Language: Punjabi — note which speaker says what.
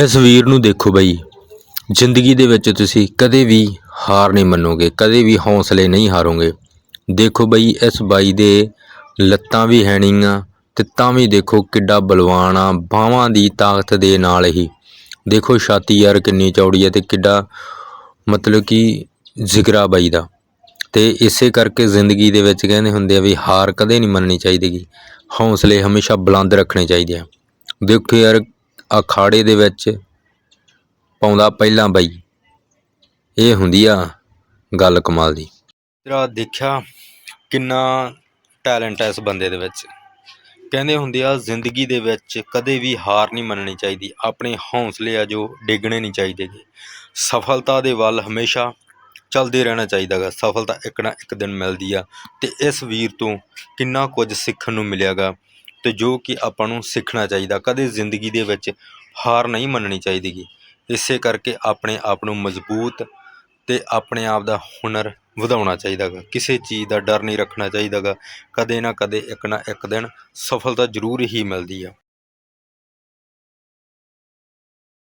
Speaker 1: ਇਸ ਵੀਰ ਨੂੰ ਦੇਖੋ ਬਈ। ਜ਼ਿੰਦਗੀ ਦੇ ਵਿੱਚ ਤੁਸੀਂ ਕਦੇ ਵੀ ਹਾਰ ਨਹੀਂ ਮੰਨੋਗੇ, ਕਦੇ ਵੀ ਹੌਸਲੇ ਨਹੀਂ ਹਾਰੋਗੇ। ਦੇਖੋ ਬਈ, ਇਸ ਬਾਈ ਦੇ ਲੱਤਾਂ ਵੀ ਹੈਣੀਆਂ ਨਹੀਂ ਤੇ ਤਾਂ ਵੀ ਦੇਖੋ ਕਿੱਡਾ ਬਲਵਾਨ ਆ, ਬਾਹਾਂ ਦੀ ਤਾਕਤ ਦੇ ਨਾਲ ਹੀ। ਦੇਖੋ ਛਾਤੀ ਯਾਰ ਕਿੰਨੀ ਚੌੜੀ ਹੈ ਤੇ ਕਿੱਡਾ ਮਤਲਬ ਕਿ ਜ਼ਿਗਰਾ ਬਾਈ ਦਾ। ਤੇ ਇਸੇ ਕਰਕੇ ਜ਼ਿੰਦਗੀ ਦੇ ਵਿੱਚ ਕਹਿੰਦੇ ਹੁੰਦੇ ਆ ਵੀ ਹਾਰ ਕਦੇ ਨਹੀਂ ਮੰਨਣੀ ਚਾਹੀਦੀਗੀ ਹੌਸਲੇ ਹਮੇਸ਼ਾ ਬੁਲੰਦ ਰੱਖਣੇ ਚਾਹੀਦੇ ਆ। ਦੇਖੋ ਯਾਰ ਅਖਾੜੇ ਦੇ ਵਿੱਚ ਪਾਉਂਦਾ ਪਹਿਲਾਂ ਬਾਈ। ਇਹ ਹੁੰਦੀ ਆ ਗੱਲ ਕਮਾਲ ਦੀ। ਤੇਰਾ ਦੇਖਿਆ ਕਿੰਨਾ ਟੈਲੈਂਟ ਹੈ ਇਸ ਬੰਦੇ ਦੇ ਵਿੱਚ। ਕਹਿੰਦੇ ਹੁੰਦੇ ਆ, ਜ਼ਿੰਦਗੀ ਦੇ ਵਿੱਚ ਕਦੇ ਵੀ ਹਾਰ ਨਹੀਂ ਮੰਨਣੀ ਚਾਹੀਦੀ। ਆਪਣੇ ਹੌਸਲੇ ਆ ਜੋ ਡਿੱਗਣੇ ਨਹੀਂ ਚਾਹੀਦੇ ਗੇ। ਸਫਲਤਾ ਦੇ ਵੱਲ ਹਮੇਸ਼ਾ ਚੱਲਦੇ ਰਹਿਣਾ ਚਾਹੀਦਾ ਗਾ। ਸਫਲਤਾ ਇੱਕ ਨਾ ਇੱਕ ਦਿਨ ਮਿਲਦੀ ਆ ਤੇ ਇਸ ਵੀਰ ਤੋਂ ਕਿੰਨਾ ਕੁਝ ਸਿੱਖਣ ਨੂੰ ਮਿਲਿਆਗਾ ਅਤੇ ਜੋ ਕਿ ਆਪਾਂ ਨੂੰ ਸਿੱਖਣਾ ਚਾਹੀਦਾ, ਕਦੇ ਜ਼ਿੰਦਗੀ ਦੇ ਵਿੱਚ ਹਾਰ ਨਹੀਂ ਮੰਨਣੀ ਚਾਹੀਦੀ ਗੀ ਇਸੇ ਕਰਕੇ ਆਪਣੇ ਆਪ ਨੂੰ ਮਜ਼ਬੂਤ ਅਤੇ ਆਪਣੇ ਆਪ ਦਾ ਹੁਨਰ ਵਧਾਉਣਾ ਚਾਹੀਦਾ ਗਾ ਕਿਸੇ ਚੀਜ਼ ਦਾ ਡਰ ਨਹੀਂ ਰੱਖਣਾ ਚਾਹੀਦਾ ਗਾ ਕਦੇ ਨਾ ਕਦੇ ਇੱਕ ਨਾ ਇੱਕ ਦਿਨ ਸਫਲਤਾ ਜ਼ਰੂਰ ਹੀ ਮਿਲਦੀ ਆ।